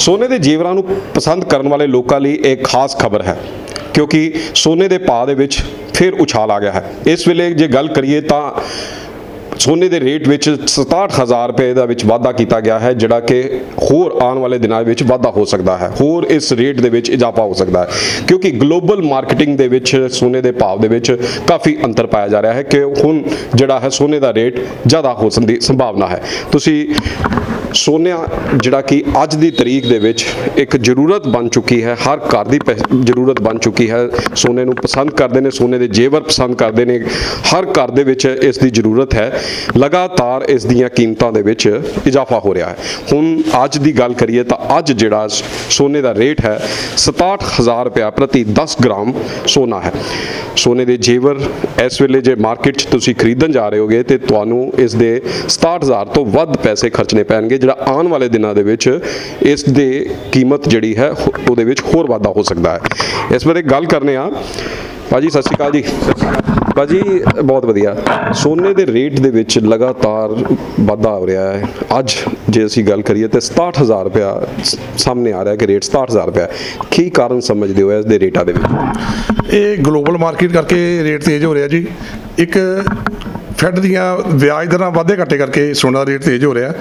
ਸੋਨੇ ਦੇ ਜੀਵਰਾਂ ਨੂੰ ਪਸੰਦ ਕਰਨ ਵਾਲੇ ਲੋਕਾਂ ਲਈ ਇਹ ਖਾਸ ਖਬਰ ਹੈ, ਕਿਉਂਕਿ ਸੋਨੇ ਦੇ ਭਾਅ ਦੇ ਵਿੱਚ ਫਿਰ ਉਛਾਲ ਆ ਗਿਆ ਹੈ। ਇਸ ਵੇਲੇ ਜੇ ਗੱਲ ਕਰੀਏ ਤਾਂ ਸੋਨੇ ਦੇ ਰੇਟ ਵਿੱਚ 67000 ਰੁਪਏ ਦਾ ਵਿੱਚ ਵਾਧਾ ਕੀਤਾ ਗਿਆ ਹੈ, ਜਿਹੜਾ ਕਿ ਹੋਰ ਆਉਣ ਵਾਲੇ ਦਿਨਾਂ ਵਿੱਚ ਵਾਧਾ ਹੋ ਸਕਦਾ ਹੈ। ਹੋਰ ਇਸ ਰੇਟ ਦੇ ਵਿੱਚ ਇਜ਼ਾਫਾ ਹੋ ਸਕਦਾ ਹੈ, ਕਿਉਂਕਿ ਗਲੋਬਲ ਮਾਰਕੀਟਿੰਗ ਦੇ ਵਿੱਚ ਸੋਨੇ ਦੇ ਭਾਅ ਦੇ ਵਿੱਚ ਕਾਫੀ ਅੰਤਰ ਪਾਇਆ ਜਾ ਰਿਹਾ ਹੈ ਕਿ ਹੁਣ ਜਿਹੜਾ ਹੈ ਸੋਨੇ ਦਾ ਰੇਟ ਜ਼ਿਆਦਾ ਹੋ ਸਕਦੀ ਸੰਭਾਵਨਾ ਹੈ। ਤੁਸੀਂ ਸੋਨਾ ਜਿਹੜਾ ਕਿ ਅੱਜ ਦੀ ਤਰੀਕ ਦੇ ਵਿੱਚ ਇੱਕ ਜ਼ਰੂਰਤ ਬਣ ਚੁੱਕੀ ਹੈ, ਹਰ ਘਰ ਦੀ ਪਹਿ- ਜ਼ਰੂਰਤ ਬਣ ਚੁੱਕੀ ਹੈ। ਸੋਨੇ ਨੂੰ ਪਸੰਦ ਕਰਦੇ ਨੇ, ਸੋਨੇ ਦੇ ਜੇਵਰ ਪਸੰਦ ਕਰਦੇ ਨੇ। ਹਰ ਘਰ ਦੇ ਵਿੱਚ ਇਸ ਦੀ ਜ਼ਰੂਰਤ ਹੈ। ਲਗਾਤਾਰ ਇਸ ਦੀਆਂ ਕੀਮਤਾਂ ਦੇ ਵਿੱਚ ਇਜ਼ਾਫਾ ਹੋ ਰਿਹਾ ਹੈ। ਹੁਣ ਅੱਜ ਦੀ ਗੱਲ ਕਰੀਏ ਤਾਂ ਅੱਜ ਜਿਹੜਾ ਸੋਨੇ ਦਾ ਰੇਟ ਹੈ 67000 ਰੁਪਇਆ ਪ੍ਰਤੀ 10 ਗ੍ਰਾਮ ਸੋਨਾ ਹੈ। ਸੋਨੇ ਦੇ ਜੇਵਰ ਇਸ ਵੇਲੇ ਜੇ ਮਾਰਕੀਟ 'ਚ ਤੁਸੀਂ ਖਰੀਦਣ ਜਾ ਰਹੇ ਹੋਗੇ ਤੇ ਤੁਹਾਨੂੰ ਇਸ ਦੇ 67000 ਤੋਂ ਵੱਧ ਪੈਸੇ ਖਰਚਣੇ ਪੈਣਗੇ। ਜਿਹੜਾ ਆਉਣ ਵਾਲੇ ਦਿਨਾਂ ਦੇ ਵਿੱਚ ਇਸ ਦੇ ਕੀਮਤ ਜਿਹੜੀ ਹੈ, ਉਹਦੇ ਵਿੱਚ ਹੋਰ ਵਾਧਾ ਹੋ ਸਕਦਾ ਹੈ। ਇਸ ਬਾਰੇ ਗੱਲ ਕਰਨੇ ਆ। ਭਾਜੀ, ਸਤਿ ਸ਼੍ਰੀ ਅਕਾਲ ਜੀ। ਭਾਜੀ, ਬਹੁਤ ਵਧੀਆ। ਸੋਨੇ ਦੇ ਰੇਟ ਦੇ ਵਿੱਚ ਲਗਾਤਾਰ ਵਾਧਾ ਹੋ ਰਿਹਾ ਹੈ। ਅੱਜ ਜੇ ਅਸੀਂ ਗੱਲ ਕਰੀਏ ਤੇ 67000 ਰੁਪਇਆ ਸਾਹਮਣੇ ਆ ਰਿਹਾ ਕਿ ਰੇਟ 67000 ਰੁਪਇਆ। ਕੀ ਕਾਰਨ ਸਮਝਦੇ ਹੋ ਇਸ ਦੇ ਰੇਟਾਂ ਦੇ ਵਿੱਚ? ਇਹ ਗਲੋਬਲ ਮਾਰਕੀਟ ਕਰਕੇ ਰੇਟ ਤੇਜ਼ ਹੋ ਰਿਹਾ ਜੀ। ਇੱਕ ਫੈਡ ਦੀਆਂ ਵਿਆਜ ਦਰਾਂ ਵਾਧੇ ਘਾਟੇ ਕਰਕੇ ਸੋਨਾ ਦਾ ਰੇਟ ਤੇਜ਼ ਹੋ ਰਿਹਾ।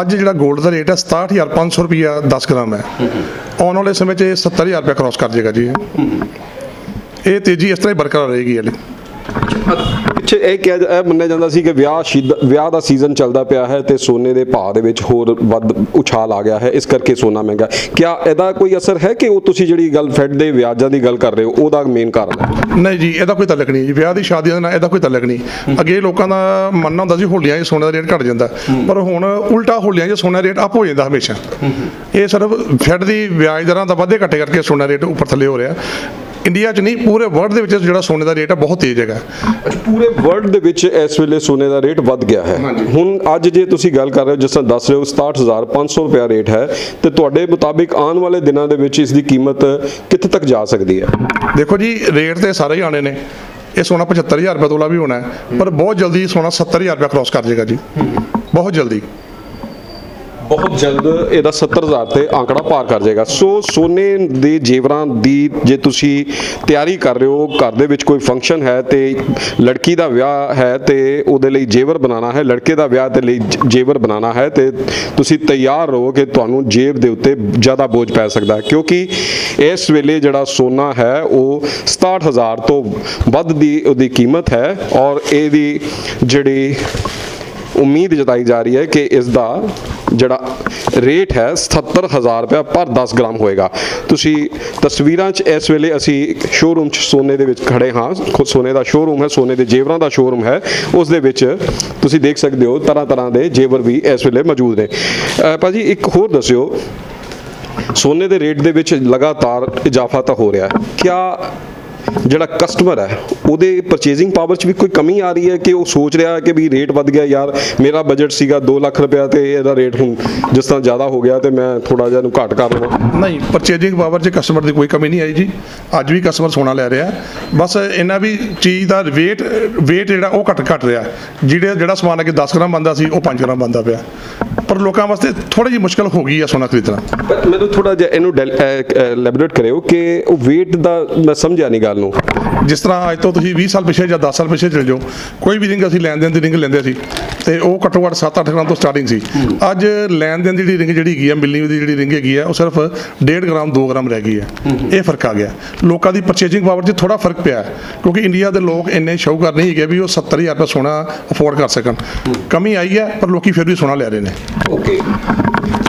ਅੱਜ ਜਿਹੜਾ 골ਡ ਦਾ ਰੇਟ ਹੈ 67500 ਰੁਪਿਆ 10 ਗ੍ਰਾਮ ਹੈ। ਆਉਣ ਵਾਲੇ ਸਮੇਂ 'ਚ ਇਹ 70000 ਰੁਪਇਆ ਕ੍ਰਾਸ ਕਰ ਜਾਏਗਾ ਜੀ। ਇਹ ਤੇਜ਼ੀ ਇਸ ਤਰ੍ਹਾਂ ਹੀ ਬਰਕਰਾਰ ਰਹੇਗੀ ਹਲੇ। ਪਿੱਛੇ ਇਹ ਕਿਹਾ ਇਹ ਮੰਨਿਆ ਜਾਂਦਾ ਸੀ ਕਿ ਵਿਆਹ ਵਿਆਹ ਦਾ ਸੀਜ਼ਨ ਚੱਲਦਾ ਪਿਆ ਹੈ ਤੇ ਸੋਨੇ ਦੇ ਭਾਅ ਦੇ ਵਿੱਚ ਹੋਰ ਵੱਧ ਉਛਾਲ ਆ ਗਿਆ ਹੈ। ਇਸ ਕਰਕੇ ਸੋਨਾ ਮਹਿੰਗਾ ਕਿਆ ਇਹਦਾ ਕੋਈ ਅਸਰ ਹੈ ਕਿ ਉਹ ਤੁਸੀਂ ਜਿਹੜੀ ਗੱਲ ਫੈਡ ਦੇ ਵਿਆਜਾਂ ਦੀ ਗੱਲ ਕਰ ਰਹੇ ਹੋ ਉਹਦਾ ਮੇਨ ਕਾਰਨ ਹੈ? ਨਹੀਂ ਜੀ ਇਹਦਾ ਕੋਈ ਤਾਲੁਕ ਨਹੀਂ ਜੀ। ਵਿਆਹ ਦੀ ਸ਼ਾਦੀਆਂ ਦੇ ਨਾਲ ਇਹਦਾ ਕੋਈ ਤਾਲੁਕ ਨਹੀਂ। ਅੱਗੇ ਲੋਕਾਂ ਦਾ ਮੰਨਣਾ ਹੁੰਦਾ ਸੀ ਹੋਲੀਆਂ 'ਚ ਸੋਨੇ ਦਾ ਰੇਟ ਘਟ ਜਾਂਦਾ। ਪਰ ਹੁਣ ਉਲਟਾ ਹੋਲੀਆਂ 'ਚ ਸੋਨਾ ਰੇਟ ਅਪ ਹੋ ਜਾਂਦਾ ਹਮੇਸ਼ਾ। ਇਹ ਸਿਰਫ ਫੈਡ ਦੀ ਵਿਆਜ ਦਰਾਂ ਦਾ ਵਾਧੇ ਘਟੇ ਕਰਕੇ ਸੋਨਾ ਰੇਟ ਉੱਪਰ ਥੱਲੇ ਹੋ ਰਿਹਾ। ਇੰਡੀਆ 'ਚ ਨਹੀਂ ਪੂਰੇ ਵਰਲਡ ਦੇ ਵਿੱਚ ਜਿਹੜਾ ਸੋਨੇ ਦਾ ਰੇਟ ਹੈ ਬਹੁਤ ਤੇਜ਼ ਹੈਗਾ। ਪੂਰੇ ਵਰਲਡ ਦੇ ਵਿੱਚ ਇਸ ਵੇਲੇ ਸੋਨੇ ਦਾ ਰੇਟ ਵੱਧ ਗਿਆ ਹੈ। ਹੁਣ ਅੱਜ ਜੇ ਤੁਸੀਂ ਗੱਲ ਕਰ ਰਹੇ ਹੋ ਜਿਸ ਤਰ੍ਹਾਂ ਦੱਸ ਰਹੇ ਹੋ 67500 ਰੁਪਇਆ ਰੇਟ ਹੈ ਤੇ ਤੁਹਾਡੇ ਮੁਤਾਬਿਕ ਆਉਣ ਵਾਲੇ ਦਿਨਾਂ ਦੇ ਵਿੱਚ ਇਸ ਦੀ ਕੀਮਤ ਕਿੱਥੇ ਤੱਕ ਜਾ ਸਕਦੀ ਹੈ? ਦੇਖੋ ਜੀ ਰੇਟ ਤੇ ਸਾਰੇ ਹੀ ਆਣੇ ਨੇ। ਇਹ ਸੋਨਾ 75000 ਰੁਪਏ ਤੋਲਾ ਵੀ ਹੋਣਾ ਹੈ ਪਰ ਬਹੁਤ ਜਲਦੀ ਸੋਨਾ 70000 ਰੁਪਏ ਕ੍ਰਾਸ ਕਰ ਜਾਏਗਾ ਜੀ। ਬਹੁਤ ਜਲਦੀ। ਬਹੁਤ ਜਲਦ ਇਹਦਾ 70000 ਤੇ ਆંકੜਾ ਪਾਰ ਕਰ ਜਾਏਗਾ। ਸੋ ਸੋਨੇ ਦੇ ਜੇਵਰਾਂ ਦੀ ਜੇ ਤੁਸੀਂ ਤਿਆਰੀ ਕਰ ਰਹੇ ਹੋ, ਘਰ ਦੇ ਵਿੱਚ ਕੋਈ ਫੰਕਸ਼ਨ ਹੈ ਤੇ ਲੜਕੀ ਦਾ ਵਿਆਹ ਹੈ ਤੇ ਉਹਦੇ ਲਈ ਜੇਵਰ ਬਣਾਉਣਾ ਹੈ, ਲੜਕੇ ਦਾ ਵਿਆਹ ਦੇ ਲਈ ਜੇਵਰ ਬਣਾਉਣਾ ਹੈ ਤੇ ਤੁਸੀਂ ਤਿਆਰ ਰਹੋ ਕਿ ਤੁਹਾਨੂੰ ਜੇਬ ਦੇ ਉੱਤੇ ਜ਼ਿਆਦਾ ਬੋਝ ਪੈ ਸਕਦਾ ਹੈ। ਕਿਉਂਕਿ ਇਸ ਵੇਲੇ ਜਿਹੜਾ ਸੋਨਾ ਹੈ, ਉਹ 67000 ਤੋਂ ਵੱਧ ਦੀ ਉਹਦੀ ਕੀਮਤ ਹੈ ਔਰ ਇਹਦੀ ਜਿਹੜੀ ਉਮੀਦ ਜਤਾਈ ਜਾ ਰਹੀ ਹੈ ਕਿ ਇਸ ਦਾ ਜਿਹੜਾ ਰੇਟ ਹੈ 77000 ਰੁਪਏ ਪਰ 10 ਗ੍ਰਾਮ ਹੋਏਗਾ। ਤੁਸੀਂ ਤਸਵੀਰਾਂ 'ਚ ਇਸ ਵੇਲੇ ਅਸੀਂ ਸ਼ੋਰੂਮ 'ਚ ਸੋਨੇ ਦੇ ਵਿੱਚ ਖੜੇ ਹਾਂ। ਖੁਦ ਸੋਨੇ ਦਾ ਸ਼ੋਰੂਮ ਹੈ, ਸੋਨੇ ਦੇ ਜੇਵਰਾਂ ਦਾ ਸ਼ੋਰੂਮ ਹੈ। ਉਸ ਦੇ ਵਿੱਚ ਤੁਸੀਂ ਦੇਖ ਸਕਦੇ ਹੋ ਤਰ੍ਹਾਂ ਤਰ੍ਹਾਂ ਦੇ ਜੇਵਰ ਵੀ ਇਸ ਵੇਲੇ ਮੌਜੂਦ ਨੇ। ਅਹ ਭਾਜੀ ਇੱਕ ਹੋਰ ਦੱਸਿਓ, ਸੋਨੇ ਦੇ ਰੇਟ ਦੇ ਵਿੱਚ ਲਗਾਤਾਰ ਇਜ਼ਾਫਾ ਤਾਂ ਹੋ ਰਿਹਾ ਹੈ। ਕਿਆ ਜਿਹੜਾ ਕਸਟਮਰ ਹੈ ਉਹਦੇ ਪਰਚੇਜ਼ਿੰਗ ਪਾਵਰ 'ਚ ਵੀ ਕੋਈ ਕਮੀ ਆ ਰਹੀ ਹੈ ਕਿ ਉਹ ਸੋਚ ਰਿਹਾ ਹੈ ਕਿ ਵੀ ਰੇਟ ਵੱਧ ਗਿਆ ਯਾਰ ਮੇਰਾ ਬਜਟ ਸੀਗਾ 2 ਲੱਖ ਰੁਪਇਆ ਤੇ ਇਹਦਾ ਰੇਟ ਹੁਣ ਜਿਸ ਤਰ੍ਹਾਂ ਜ਼ਿਆਦਾ ਹੋ ਗਿਆ ਤੇ ਮੈਂ ਥੋੜਾ ਜਿਹਾ ਨੂੰ ਘੱਟ ਕਰ ਲਵਾਂ। ਨਹੀਂ ਪਰਚੇਜਿੰਗ ਪਾਵਰ 'ਚ ਕਸਟਮਰ ਦੀ ਕੋਈ ਕਮੀ ਨਹੀਂ ਆਈ ਜੀ। ਅੱਜ ਵੀ ਕਸਟਮਰ ਸੋਨਾ ਲੈ ਰਿਹਾ। ਬਸ ਇਹਨਾਂ ਵੀ ਚੀਜ਼ ਦਾ weight weight ਜਿਹੜਾ ਉਹ ਘਟ ਘਟ ਰਿਹਾ। ਜਿਹੜੇ ਜਿਹੜਾ ਸਮਾਨ ਅੱਗੇ 10 ਗ੍ਰਾਮ ਬੰਦਾ ਸੀ ਉਹ 5 ਗ੍ਰਾਮ ਬੰਦਾ ਪਿਆ। ਪਰ ਲੋਕਾਂ ਵਾਸਤੇ ਥੋੜੀ ਜਿਹੀ ਮੁਸ਼ਕਲ ਹੋ ਗਈ ਆ ਸੋਨਾ ਖਰੀਦਣਾ। ਪਰ ਮੈਨੂੰ ਥੋੜਾ ਜਿਹਾ ਇਹਨੂੰ ਲੈਬੋਰੇਟ ਕਰਿਓ ਕਿ ਉਹ weight ਦਾ ਮੈਂ ਸਮਝਿਆ ਨਹੀਂ ਗੱਲ ਨੂੰ। ਜਿਸ ਤਰ੍ਹਾਂ ਅੱਜ ਤੋਂ ਤੁਸੀਂ 20 ਸਾਲ ਪਿੱਛੇ ਜਾਂ 10 ਸਾਲ ਪਿੱਛੇ ਚਲੇ ਜਾਓ, ਕੋਈ ਵੀ ਰਿੰਗ ਅਸੀਂ ਲੈਣ ਦੇਣ ਦੀ ਰਿੰਗ ਲੈਂਦੇ ਸੀ ਤੇ ਉਹ ਘੱਟੋ ਘੱਟ 7-8 ਗ੍ਰਾਮ ਤੋਂ ਸਟਾਰਟਿੰਗ ਸੀ। ਅੱਜ ਲੈਣ ਦੇਣ ਦੀ ਜਿਹੜੀ ਰਿੰਗ ਜਿਹੜੀ ਹੈਗੀ ਆ, ਮਿਲਣੀ ਦੀ ਜਿਹੜੀ ਰਿੰਗ ਹੈਗੀ ਆ, ਉਹ ਸਿਰਫ 1.5 ਗ੍ਰਾਮ 2 ਗ੍ਰਾਮ ਰਹਿ ਗਈ ਹੈ। ਇਹ ਫ਼ਰਕ ਆ ਗਿਆ। ਲੋਕਾਂ ਦੀ ਪਰਚੇਜਿੰਗ ਪਾਵਰ 'ਚ ਥੋੜਾ ਫ਼ਰਕ ਪਿਆ ਕਿਉਂਕਿ ਇੰਡੀਆ ਦੇ ਲੋਕ ਇੰਨੇ ਸ਼ੌਕਰ ਨਹੀਂ ਹੈਗੇ ਵੀ ਉਹ 70000 ਰੁਪਏ ਸੋਨਾ ਅਫੋਰਡ ਕਰ ਸਕਣ। ਕਮੀ ਆਈ ਹੈ, ਪਰ ਲੋਕੀ ਫਿਰ ਵੀ ਸੋਨਾ ਲੈ ਰਹੇ ਨੇ। ਓਕੇ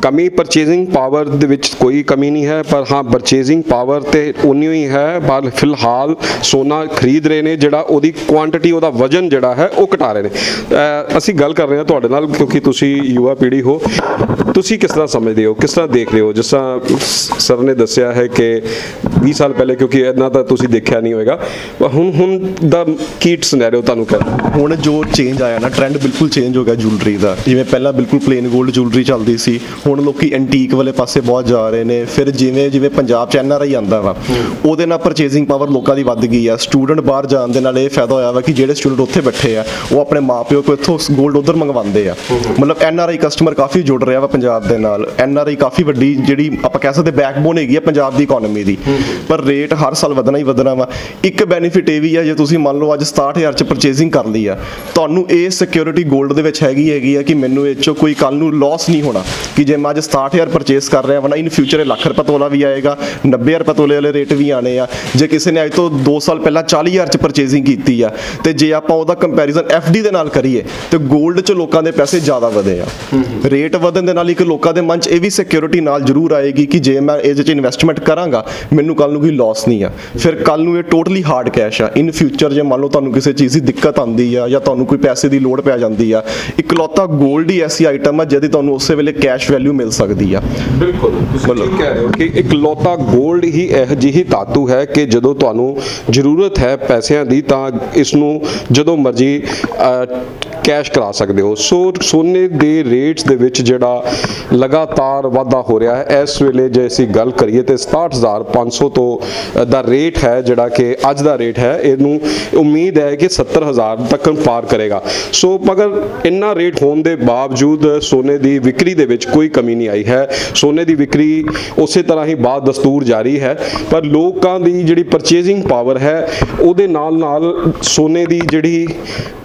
ਕਮੀ ਪਰਚੇਜ਼ਿੰਗ ਪਾਵਰ ਦੇ ਵਿੱਚ ਕੋਈ ਕਮੀ ਨਹੀਂ ਹੈ, ਪਰ ਹਾਂ ਪਰਚੇਜ਼ਿੰਗ ਪਾਵਰ ਤੇ ਉਨੀ ਹੀ ਹੈ। ਪਰ ਫਿਲਹਾਲ ਸੋਨਾ ਖਰੀਦ ਰਹੇ ਨੇ ਜਿਹੜਾ ਉਹਦੀ ਕੁਆਂਟੀਟੀ ਉਹਦਾ ਵਜ਼ਨ ਜਿਹੜਾ ਹੈ ਉਹ ਘਟਾ ਰਹੇ ਨੇ। ਅਸੀਂ ਗੱਲ ਕਰ ਰਹੇ ਹਾਂ ਤੁਹਾਡੇ ਨਾਲ ਕਿਉਂਕਿ ਤੁਸੀਂ ਯੁਵਾ ਪੀੜ੍ਹੀ ਹੋ। ਤੁਸੀਂ ਕਿਸ ਤਰ੍ਹਾਂ ਸਮਝਦੇ ਹੋ ਕਿਸ ਤਰ੍ਹਾਂ ਦੇਖਦੇ ਹੋ? ਜਿਸ ਤਰ੍ਹਾਂ ਸਰ ਨੇ ਦੱਸਿਆ ਹੈ ਕਿ 20 ਸਾਲ ਪਹਿਲੇ ਕਿਉਂਕਿ ਇੰਨਾ ਤਾਂ ਤੁਸੀਂ ਦੇਖਿਆ ਨਹੀਂ ਹੋਵੇਗਾ ਪਰ ਹੁਣ ਹੁਣ ਦਾ ਕੀਟ ਸਿਨੈਰੀਓ ਤੁਹਾਨੂੰ ਕਹਿੰਦਾ ਹੁਣ ਜੋ ਚੇਂਜ ਆਇਆ ਨਾ ਟ੍ਰੈਂਡ ਬਿਲਕੁਲ ਚੇਂਜ ਹੋ ਗਿਆ ਜੁਐਲਰੀ ਦਾ। ਜਿਵੇਂ ਪਹਿਲਾਂ ਬਿਲਕੁਲ ਪਲੇਨ 골ਡ ਜੁਐਲਰੀ ਚੱਲਦੀ ਸੀ ਹੁਣ ਲੋਕੀ ਐਂਟੀਕ ਵਾਲੇ ਪਾਸੇ ਬਹੁਤ ਜਾ ਰਹੇ ਨੇ। ਫਿਰ ਜਿਵੇਂ ਜਿਵੇਂ ਪੰਜਾਬ ਚ ਐਨਆਰਆਈ ਆਂਦਾ ਵਾ ਉਹਦੇ ਨਾਲ ਪਰਚੇਜ਼ਿੰਗ ਪਾਵਰ ਲੋਕਾਂ ਦੀ ਵੱਧ ਗਈ ਆ। ਸਟੂਡੈਂਟ ਬਾਹਰ ਜਾਣ ਦੇ ਨਾਲ ਇਹ ਫਾਇਦਾ ਹੋਇਆ ਵਾ ਕਿ ਜਿਹੜੇ ਸਟੂਡੈਂਟ ਉੱਥੇ ਬੈਠੇ ਆ, ਉਹ ਆਪਣੇ ਮਾਪਿਓ ਕੋਲ ਇੱਥੋਂ 골ਡ ਉਧਰ ਮੰਗਵਾਉਂਦੇ ਆ। ਮਤਲਬ ਐਨ ਆਰ ਆਈ ਕਸਟਮਰ ਕਾਫੀ ਜੁੜ ਰਿਹਾ ਵਾ ਪੰਜਾਬ ਦੇ ਨਾਲ। ਐਨ ਆਰ ਆਈ ਕਾਫੀ ਵੱਡੀ ਜਿਹੜੀ ਆਪਾਂ ਕਹਿ ਸਕਦੇ ਬੈਕਬੋਨ ਹੈਗੀ ਆ ਪੰਜਾਬ ਦੀ ਇਕਨੋਮੀ ਦੀ। ਪਰ ਰੇਟ ਹਰ ਸਾਲ ਵਧਣਾ ਹੀ ਵਧਣਾ ਵਾ। ਇੱਕ ਬੈਨੀਫਿਟ ਇਹ ਵੀ ਆ, ਜੇ ਤੁਸੀਂ ਮੰਨ ਲਓ ਅੱਜ 67000 ਚ ਪਰਚੇਸਿੰਗ ਕਰ ਲਈ ਆ, ਤੁਹਾਨੂੰ ਇਹ ਸਿਕਿਉਰਿਟੀ ਗੋਲਡ ਦੇ ਵਿੱਚ ਹੈਗੀ ਹੈਗੀ ਆ ਕਿ ਮੈਨੂੰ ਇਹ ਚੋਂ ਕੋਈ ਕੱਲ ਨੂੰ ਲਾਸ ਨਹੀਂ ਹੋਣਾ। ਕਿ ਜੇ ਮੈਂ ਅੱਜ 67000 ਪਰਚੇਸ ਕਰ ਰਿਹਾ ਵਾ ਨਾ ਇਨ ਫਿਊਚਰ ਇਹ ਲੱਖ ਰੁਪਏ ਤੋਲਾ ਵੀ ਆਏਗਾ 90000 ਰੁਪਏ ਤੋਲੇ ਵਾਲੇ ਰੇਟ ਵੀ ਆਣੇ ਆ। ਜੇ ਕਿਸੇ ਨੇ ਅੱਜ ਤੋਂ 2 ਸਾਲ ਪਹਿਲਾਂ 40000 ਚ 'ਚ ਕੀਤੀ ਆ। ਤੇ ਜੇ ਆਪਾਂ ਉਹਦਾ ਕੰਪੈਰੀਜ਼ਨ ਐਫਡੀ ਦੇ ਨਾਲ ਕਰੀਏ ਤੇ 골ਡ 'ਚ ਲੋਕਾਂ ਦੇ ਪੈਸੇ ਜ਼ਿਆਦਾ ਵਧੇ ਆ। ਰੇਟ ਵਧਣ ਦੇ ਨਾਲ ਇੱਕ ਲੋਕਾਂ ਦੇ ਮਨ 'ਚ ਇਹ ਵੀ ਸਿਕਿਉਰਿਟੀ ਨਾਲ ਜ਼ਰੂਰ ਆਏਗੀ ਕਿ ਜੇ ਮੈਂ ਇਹਦੇ 'ਚ ਇਨਵੈਸਟਮੈਂਟ ਕਰਾਂਗਾ ਮੈਨੂੰ ਕੱਲ ਨੂੰ ਕੋਈ ਲਾਸ ਨਹੀਂ ਆ। ਫਿਰ ਕੱਲ ਨੂੰ ਇਹ ਟੋਟਲੀ ਹਾਰਡ ਕੈਸ਼ ਆ। ਇਨ ਫਿਊਚਰ ਜੇ ਮੰਨ ਲਓ ਤੁਹਾਨੂੰ ਕਿਸੇ ਚੀਜ਼ ਦੀ ਦਿੱਕਤ ਆਉਂਦੀ ਆ ਜਾਂ ਤੁਹਾਨੂੰ ਕੋਈ ਪੈਸੇ ਦੀ ਲੋੜ ਪੈ ਜਾਂਦੀ ਆ ਇਕਲੌਤਾ 골ਡ ਹੀ ਐਸੀ ਆਈਟਮ ਆ ਜਿਹਦੀ ਤੁਹਾਨੂੰ ਉਸੇ ਵੇਲੇ ਕੈਸ਼ ਵੈਲਿਊ ਮਿਲ ਸਕਦੀ ਆ। ਬਿਲਕੁਲ। ਤੁਸੀਂ ਠੀਕ ਕਹਿ ਰਹੇ ਹੋ ਕਿ ਇਕਲੌਤਾ 골ਡ ਹੀ ਇਹ ਜਿਹੀ ਧਾਤੂ ਹੈ ਕਿ ਜਦੋਂ ਤੁਹਾਨੂੰ ਜ਼ਰੂਰਤ ਹੈ ਪੈਸਿਆਂ ਦੀ ਤਾਂ ਇਸ ਨੂੰ ਜਦੋਂ ਮਰਜ਼ੀ ਕੈਸ਼ ਕਰਾ ਸਕਦੇ ਹੋ। ਸੋ ਸੋਨੇ ਦੇ ਰੇਟਸ ਦੇ ਵਿੱਚ ਜਿਹੜਾ ਲਗਾਤਾਰ ਵਾਧਾ ਹੋ ਰਿਹਾ ਹੈ, ਇਸ ਵੇਲੇ ਜੇ ਅਸੀਂ ਗੱਲ ਕਰੀਏ ਤੇ 67500 ਤੋਂ ਦਾ ਰੇਟ ਹੈ, ਜਿਹੜਾ ਕਿ ਅੱਜ ਦਾ ਰੇਟ ਹੈ, ਇਹਨੂੰ ਉਮੀਦ ਹੈ ਕਿ 70000 ਤੱਕ ਪਾਰ ਕਰੇਗਾ। ਸੋ ਮਗਰ ਇੰਨਾ ਰੇਟ ਹੋਣ ਦੇ ਬਾਵਜੂਦ ਸੋਨੇ ਦੀ ਵਿਕਰੀ ਦੇ ਵਿੱਚ ਕੋਈ ਕਮੀ ਨਹੀਂ ਆਈ ਹੈ। ਸੋਨੇ ਦੀ ਵਿਕਰੀ ਉਸੇ ਤਰ੍ਹਾਂ ਹੀ ਬਾਦ ਦਸਤੂਰ ਜਾਰੀ ਹੈ, ਪਰ ਲੋਕਾਂ ਦੀ ਜਿਹੜੀ ਪਰਚੇਜ਼ਿੰਗ ਪਾਵਰ ਹੈ, ਉਹਦੇ ਨਾਲ ਨਾਲ ਸੋਨੇ ਦੀ ਜਿਹੜੀ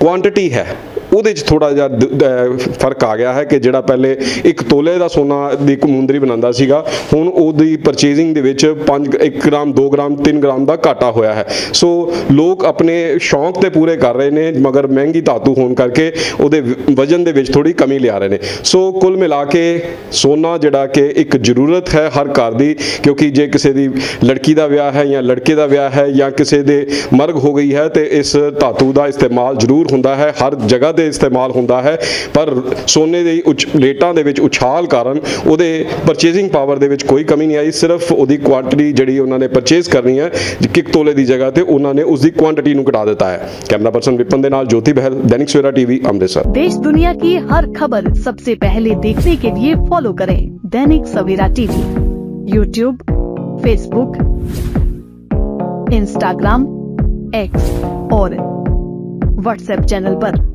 ਕੁਆਂਟੀਟੀ ਹੈ ਉਹਦੇ 'ਚ ਥੋੜਾ ਜਿਹਾ ਦ- ਫ਼ਰਕ ਆ ਗਿਆ ਹੈ ਕਿ ਜਿਹੜਾ ਪਹਿਲੇ ਇੱਕ ਤੋਲੇ ਦਾ ਸੋਨਾ ਦੀ ਇੱਕ ਮੁੰਦਰੀ ਬਣਾਉਂਦਾ ਸੀਗਾ, ਹੁਣ ਉਹਦੀ ਪਰਚੇਜ਼ਿੰਗ ਦੇ ਵਿੱਚ 5 1 ਗ੍ਰਾਮ 2 ਗ੍ਰਾਮ 3 ਗ੍ਰਾਮ ਦਾ ਘਾਟਾ ਹੋਇਆ ਹੈ। ਸੋ ਲੋਕ ਆਪਣੇ ਸ਼ੌਂਕ ਤੇ ਪੂਰੇ ਕਰ ਰਹੇ ਨੇ, ਮਗਰ ਮਹਿੰਗੀ ਧਾਤੂ ਹੋਣ ਕਰਕੇ ਉਹਦੇ ਵਜ਼ਨ ਦੇ ਵਿੱਚ ਥੋੜੀ ਕਮੀ ਲਿਆ ਰਹੇ ਨੇ। ਸੋ ਕੁੱਲ ਮਿਲਾ ਕੇ ਸੋਨਾ ਜਿਹੜਾ ਕਿ ਇੱਕ ਜ਼ਰੂਰਤ ਹੈ ਹਰ ਘਰ ਦੀ, ਕਿਉਂਕਿ ਜੇ ਕਿਸੇ ਦੀ ਲੜਕੀ ਦਾ ਵਿਆਹ ਹੈ ਜਾਂ ਲੜਕੇ ਦਾ ਵਿਆਹ ਹੈ ਜਾਂ ਕਿਸੇ ਦੇ ਮਰਗ ਹੋ ਗਈ ਹੈ, ਤੇ ਇਸ ਧਾਤੂ ਦਾ ਇਸਤੇਮਾਲ ਜ਼ਰੂਰ ਹੁੰਦਾ ਹੈ। ਹਰ ਜਗ੍ਹਾ ਤੇ ਇਸਤੇਮਾਲ ਹੁੰਦਾ ਹੈ ਪਰ ਸੋਨੇ ਦੇ ਉੱਚ ਰੇਟਾਂ ਦੇ ਵਿੱਚ ਉਛਾਲ ਕਾਰਨ ਉਹਦੇ ਪਰਚੇਜ਼ਿੰਗ ਪਾਵਰ ਦੇ ਵਿੱਚ ਕੋਈ ਕਮੀ ਨਹੀਂ ਆਈ ਸਿਰਫ ਉਹਦੀ ਕੁਆਂਟੀਟੀ ਜਿਹੜੀ ਉਹਨਾਂ ਨੇ ਪਰਚੇਜ਼ ਕਰਨੀ ਹੈ ਕਿਕ ਤੋਲੇ ਦੀ ਜਗ੍ਹਾ ਤੇ ਉਹਨਾਂ ਨੇ ਉਸ ਦੀ ਕੁਆਂਟੀਟੀ ਨੂੰ ਘਟਾ ਦਿੱਤਾ ਹੈ ਕੈਮਰਾ ਪਰਸਨ ਵਿਪਨ ਦੇ ਨਾਲ ਜੋਤੀ ਬਹਿਲ ਦੈਨਿਕ ਸਵੇਰਾ ਟੀਵੀ ਅੰਮ੍ਰਿਤਸਰ देश दुनिया की हर खबर सबसे पहले देखने के लिए फॉलो करें Dainik Savera TV YouTube Facebook Instagram X और व्हाट्सएप चैनल पर।